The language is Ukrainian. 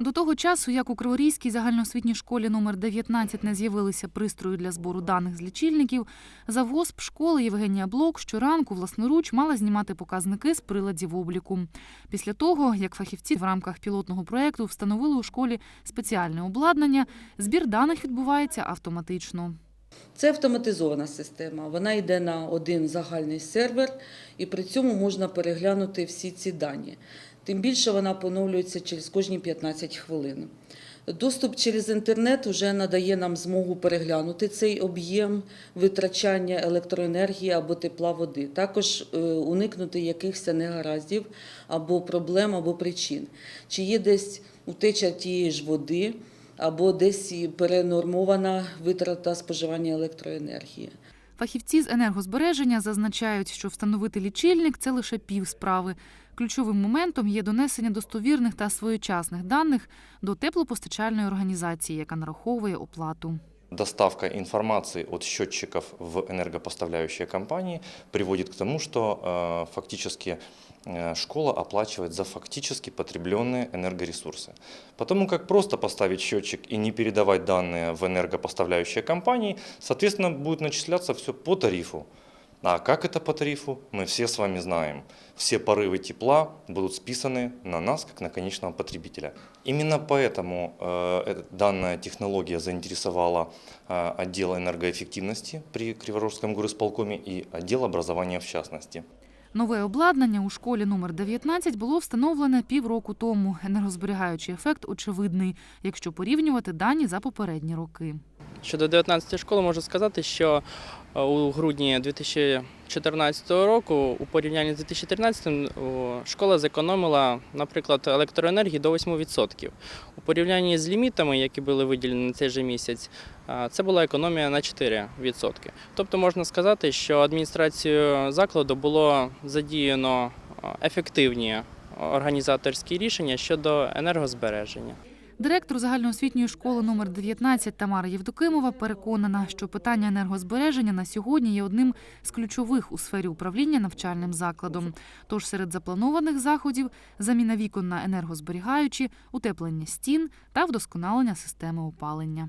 До того часу, як у Криворізькій загальноосвітній школі номер 19 не з'явилися пристрої для збору даних з лічильників, завгосп школи Євгенія Блок щоранку власноруч мала знімати показники з приладів обліку. Після того, як фахівці в рамках пілотного проєкту встановили у школі спеціальне обладнання, збір даних відбувається автоматично. Це автоматизована система. Вона йде на один загальний сервер, і при цьому можна переглянути всі ці дані. Тим більше вона поновлюється через кожні 15 хвилин. Доступ через інтернет вже надає нам змогу переглянути цей об'єм витрачання електроенергії або тепла води. Також е, уникнути якихось негараздів або проблем, або причин. Чи є десь утеча тієї ж води, або десь і перенормована витрата споживання електроенергії. Фахівці з енергозбереження зазначають, що встановити лічильник це лише пів справи. Ключовим моментом є донесення достовірних та своєчасних даних до теплопостачальної організації, яка нараховує оплату. Доставка информации от счетчиков в энергопоставляющие компании приводит к тому, что э, фактически э, школа оплачивает за фактически потребленные энергоресурсы. Потому как просто поставить счетчик и не передавать данные в энергопоставляющие компании, соответственно, будет начисляться все по тарифу. А как это по тарифу, мы все с вами знаем. Все порывы тепла будут списаны на нас, как на конечного потребителя. Именно поэтому э, данная технология заинтересовала э, отдел энергоэффективности при Криворожском горосполкоме и отдел образования в частности. Нове обладнання у школі номер 19 було встановлене півроку тому. Енергозберігаючий ефект очевидний, якщо порівнювати дані за попередні роки. Щодо 19 школи можу сказати, що е, у грудні 2014 року у порівнянні з 2013 о, школа зекономила, наприклад, електроенергії до 8%. У порівнянні з лімітами, які були виділені на цей же місяць, це була економія на 4%. Тобто можна сказати, що адміністрацію закладу було задіяно ефективні організаторські рішення щодо енергозбереження. Директор загальноосвітньої школи номер 19 Тамара Євдокимова переконана, що питання енергозбереження на сьогодні є одним з ключових у сфері управління навчальним закладом. Тож серед запланованих заходів заміна вікон на енергозберігаючі, утеплення стін та вдосконалення системи опалення.